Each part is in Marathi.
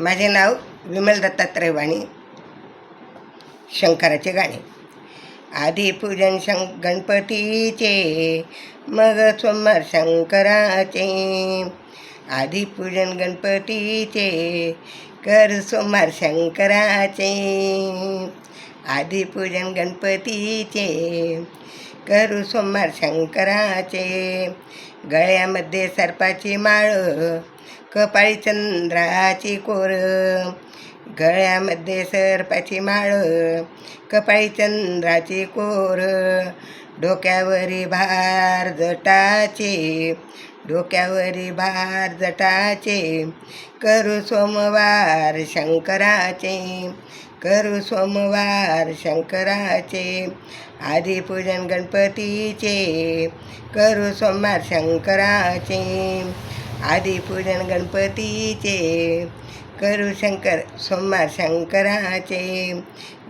माझे नाव विमल दत्तात्रय वाणी शंकराचे गाणे. आधी पूजन शं गणपतीचे मग सोमवार शंकराचे. आधी पूजन गणपतीचे कर सोमवार शंकराचे. आधी पूजन गणपतीचे करू सोमवार शंकराचे. गळ्यामध्ये सर्पाची माळ कपाळी चंद्राची कोर गळ्यामध्ये सर्पाची माळ कपाळी चंद्राची कोर डोक्यावरी भार जटाचे डोक्यावरी भार जटाचे करू सोमवार शंकराचे करू सोमवार शंकराचे आधी पूजन गणपतीचे करू सोमवार शंकराचे. आधी पूजन गणपतीचे करू शंकर सोमवार शंकराचे.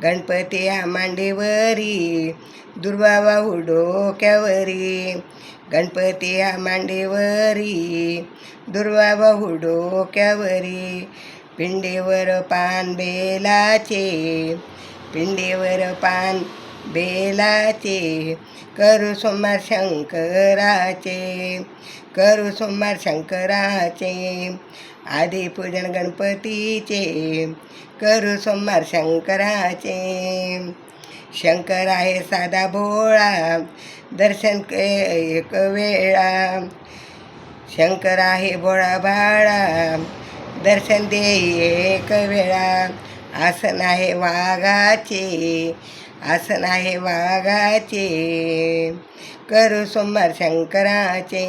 गणपती या मांडीवरी दुर्वा वाहू डोक्यावरी. गणपती या मांडीवरी दुर्वा वाहू डोक्यावरी. पिंडीवर पान बेलाचे पिंडीवर पान बेलाचे करू सोमवार शंकराचे करू सोमवार शंकराचे आधी पूजन गणपतीचे करू सोमवार शंकराचे. शंकर आहे साधा भोळा दर्शन के एक वेळा. शंकर आहे भोळा बाळा दर्शन दे एक वेळा. आसन आहे वाघाचे आसन आहे वाघाचे. करू सोमवार शंकराचे.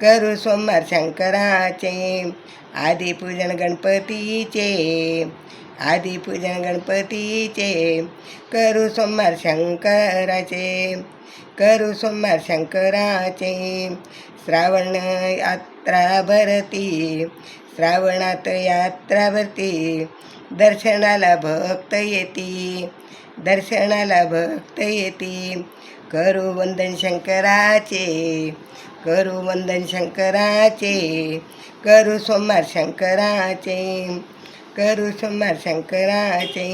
करू सोमवार शंकराचे. आधी पूजन गणपतीचे. आधी पूजन गणपतीचे. करू सोमवार शंकराचे. करू सोमवार शंकराचे. श्रावण यात्रा भरती. श्रावणात यात्रा भरती. दर्शनाला भक्त येती. दर्शनाला भक्त येते. करू वंदन शंकराचे करू वंदन शंकराचे करू सोमवार शंकराचे करू सोमवार शंकराचे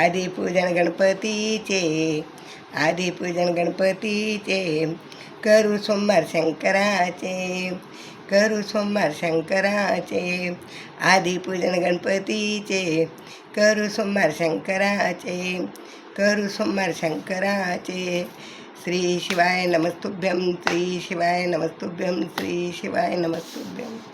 आदिपूजन पूजन गणपतीचे आदिपूजन पूजन गणपतीचे करू सोमवार शंकराचे करू सोमवार शंकराचे आधी पूजन गणपतीचे. करू सोमवार शंकराचे करू सोमवार शंकराचे. श्री शिवाय नमस्तुभ्यं श्री शिवाय नमस्तुभ्यं श्री शिवाय नमस्तुभ्यं.